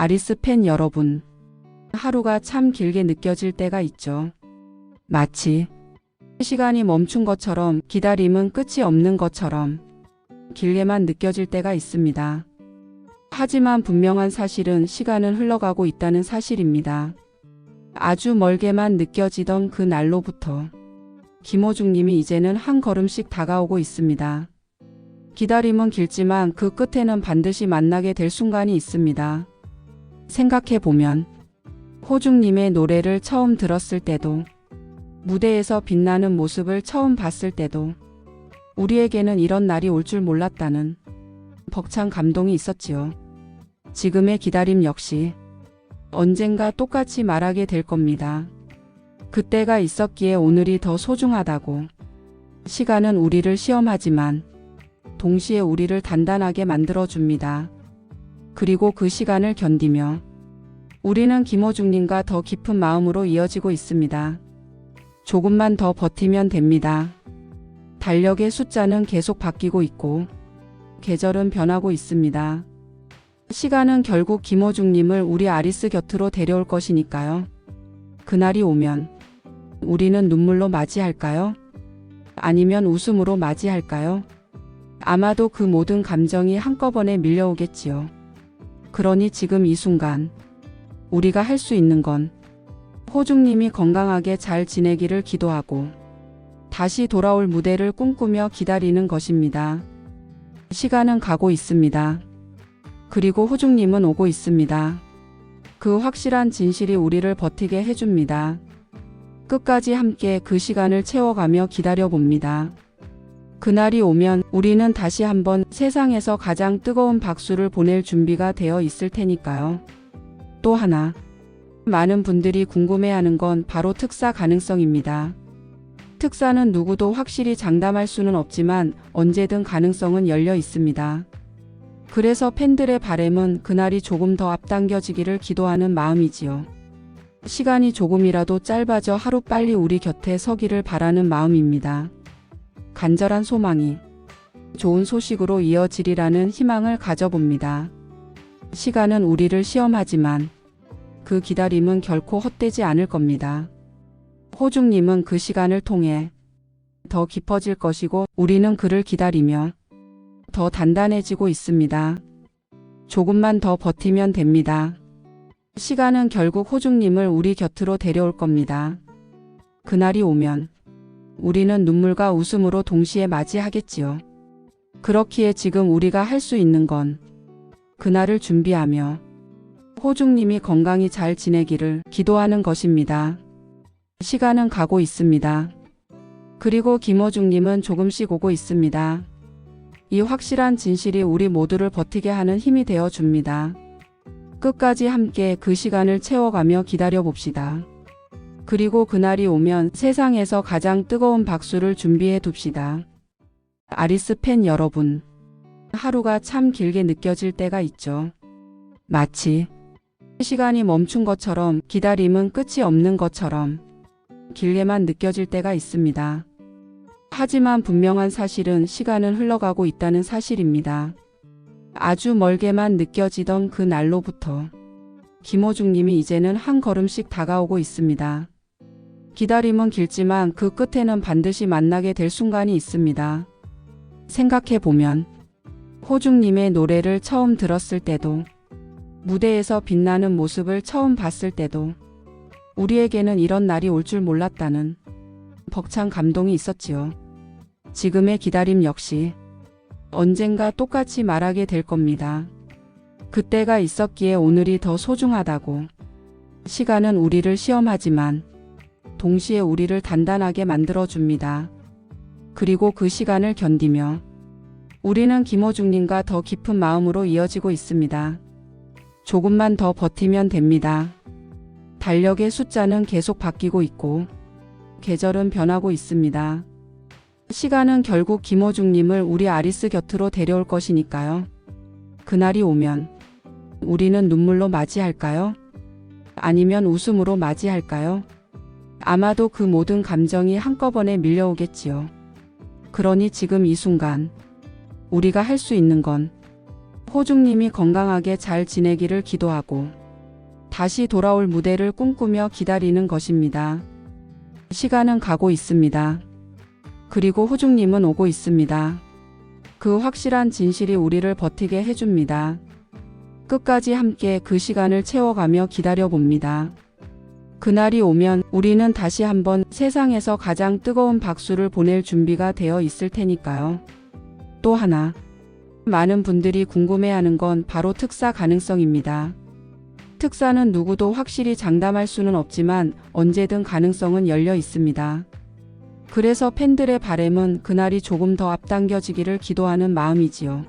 아리스 팬 여러분, 하루가 참 길게 느껴질 때가 있죠. 마치 시간이 멈춘 것처럼 기다림은 끝이 없는 것처럼 길게만 느껴질 때가 있습니다. 하지만 분명한 사실은 시간은 흘러가고 있다는 사실입니다. 아주 멀게만 느껴지던 그 날로부터 김호중 님이 이제는 한 걸음씩 다가오고 있습니다. 기다림은 길지만 그 끝에는 반드시 만나게 될 순간이 있습니다. 생각해 보면 호중님의 노래를 처음 들었을 때도 무대에서 빛나는 모습을 처음 봤을 때도 우리에게는 이런 날이 올 줄 몰랐다는 벅찬 감동이 있었지요. 지금의 기다림 역시 언젠가 똑같이 말하게 될 겁니다. 그때가 있었기에 오늘이 더 소중하다고. 시간은 우리를 시험하지만 동시에 우리를 단단하게 만들어줍니다. 그리고 그 시간을 견디며 우리는 김호중님과 더 깊은 마음으로 이어지고 있습니다. 조금만 더 버티면 됩니다. 달력의 숫자는 계속 바뀌고 있고 계절은 변하고 있습니다. 시간은 결국 김호중님을 우리 아리스 곁으로 데려올 것이니까요. 그날이 오면 우리는 눈물로 맞이할까요? 아니면 웃음으로 맞이할까요? 아마도 그 모든 감정이 한꺼번에 밀려오겠지요. 그러니 지금 이 순간 우리가 할 수 있는 건 호중님이 건강하게 잘 지내기를 기도하고 다시 돌아올 무대를 꿈꾸며 기다리는 것입니다. 시간은 가고 있습니다. 그리고 호중님은 오고 있습니다. 그 확실한 진실이 우리를 버티게 해줍니다. 끝까지 함께 그 시간을 채워가며 기다려봅니다. 그날이 오면 우리는 다시 한번 세상에서 가장 뜨거운 박수를 보낼 준비가 되어 있을 테니까요. 또 하나. 많은 분들이 궁금해하는 건 바로 특사 가능성입니다. 특사는 누구도 확실히 장담할 수는 없지만 언제든 가능성은 열려 있습니다. 그래서 팬들의 바램은 그날이 조금 더 앞당겨지기를 기도하는 마음이지요. 시간이 조금이라도 짧아져 하루 빨리 우리 곁에 서기를 바라는 마음입니다. 간절한 소망이 좋은 소식으로 이어지리라는 희망을 가져봅니다. 시간은 우리를 시험하지만 그 기다림은 결코 헛되지 않을 겁니다. 호중님은 그 시간을 통해 더 깊어질 것이고 우리는 그를 기다리며 더 단단해지고 있습니다. 조금만 더 버티면 됩니다. 시간은 결국 호중님을 우리 곁으로 데려올 겁니다. 그날이 오면 우리는 눈물과 웃음으로 동시에 맞이하겠지요. 그렇기에 지금 우리가 할 수 있는 건 그날을 준비하며 호중님이 건강히 잘 지내기를 기도하는 것입니다. 시간은 가고 있습니다. 그리고 김호중님은 조금씩 오고 있습니다. 이 확실한 진실이 우리 모두를 버티게 하는 힘이 되어 줍니다. 끝까지 함께 그 시간을 채워가며 기다려 봅시다. 그리고 그날이 오면 세상에서 가장 뜨거운 박수를 준비해 둡시다. 아리스 팬 여러분, 하루가 참 길게 느껴질 때가 있죠. 마치 시간이 멈춘 것처럼 기다림은 끝이 없는 것처럼 길게만 느껴질 때가 있습니다. 하지만 분명한 사실은 시간은 흘러가고 있다는 사실입니다. 아주 멀게만 느껴지던 그 날로부터 김호중님이 이제는 한 걸음씩 다가오고 있습니다. 기다림은 길지만 그 끝에는 반드시 만나게 될 순간이 있습니다. 생각해 보면 호중님의 노래를 처음 들었을 때도 무대에서 빛나는 모습을 처음 봤을 때도 우리에게는 이런 날이 올 줄 몰랐다는 벅찬 감동이 있었지요. 지금의 기다림 역시 언젠가 똑같이 말하게 될 겁니다. 그때가 있었기에 오늘이 더 소중하다고. 시간은 우리를 시험하지만 동시에 우리를 단단하게 만들어줍니다. 그리고 그 시간을 견디며 우리는 김호중님과 더 깊은 마음으로 이어지고 있습니다. 조금만 더 버티면 됩니다. 달력의 숫자는 계속 바뀌고 있고 계절은 변하고 있습니다. 시간은 결국 김호중님을 우리 아리스 곁으로 데려올 것이니까요. 그날이 오면 우리는 눈물로 맞이할까요? 아니면 웃음으로 맞이할까요? 아마도 그 모든 감정이 한꺼번에 밀려오겠지요. 그러니 지금 이 순간 우리가 할 수 있는 건 호중님이 건강하게 잘 지내기를 기도하고 다시 돌아올 무대를 꿈꾸며 기다리는 것입니다. 시간은 가고 있습니다. 그리고 호중님은 오고 있습니다. 그 확실한 진실이 우리를 버티게 해줍니다. 끝까지 함께 그 시간을 채워가며 기다려봅니다. 그날이 오면 우리는 다시 한번 세상에서 가장 뜨거운 박수를 보낼 준비가 되어 있을 테니까요. 또 하나. 많은 분들이 궁금해하는 건 바로 특사 가능성입니다. 특사는 누구도 확실히 장담할 수는 없지만 언제든 가능성은 열려 있습니다. 그래서 팬들의 바램은 그날이 조금 더 앞당겨지기를 기도하는 마음이지요.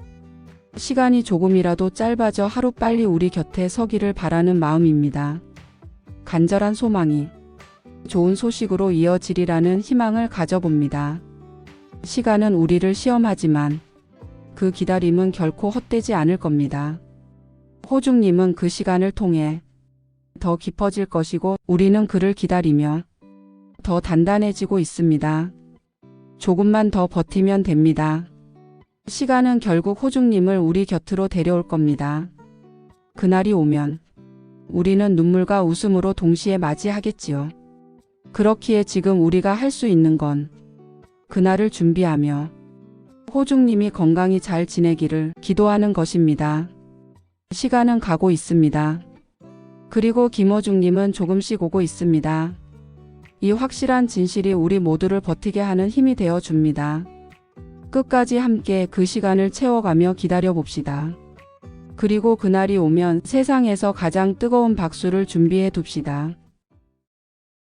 시간이 조금이라도 짧아져 하루 빨리 우리 곁에 서기를 바라는 마음입니다. 간절한 소망이 좋은 소식으로 이어지리라는 희망을 가져봅니다. 시간은 우리를 시험하지만 그 기다림은 결코 헛되지 않을 겁니다. 호중님은 그 시간을 통해 더 깊어질 것이고 우리는 그를 기다리며 더 단단해지고 있습니다. 조금만 더 버티면 됩니다. 시간은 결국 호중님을 우리 곁으로 데려올 겁니다. 그날이 오면 우리는 눈물과 웃음으로 동시에 맞이하겠지요. 그렇기에 지금 우리가 할 수 있는 건 그날을 준비하며 호중님이 건강히 잘 지내기를 기도하는 것입니다. 시간은 가고 있습니다. 그리고 김호중님은 조금씩 오고 있습니다. 이 확실한 진실이 우리 모두를 버티게 하는 힘이 되어 줍니다. 끝까지 함께 그 시간을 채워가며 기다려 봅시다. 그리고 그날이 오면 세상에서 가장 뜨거운 박수를 준비해 둡시다.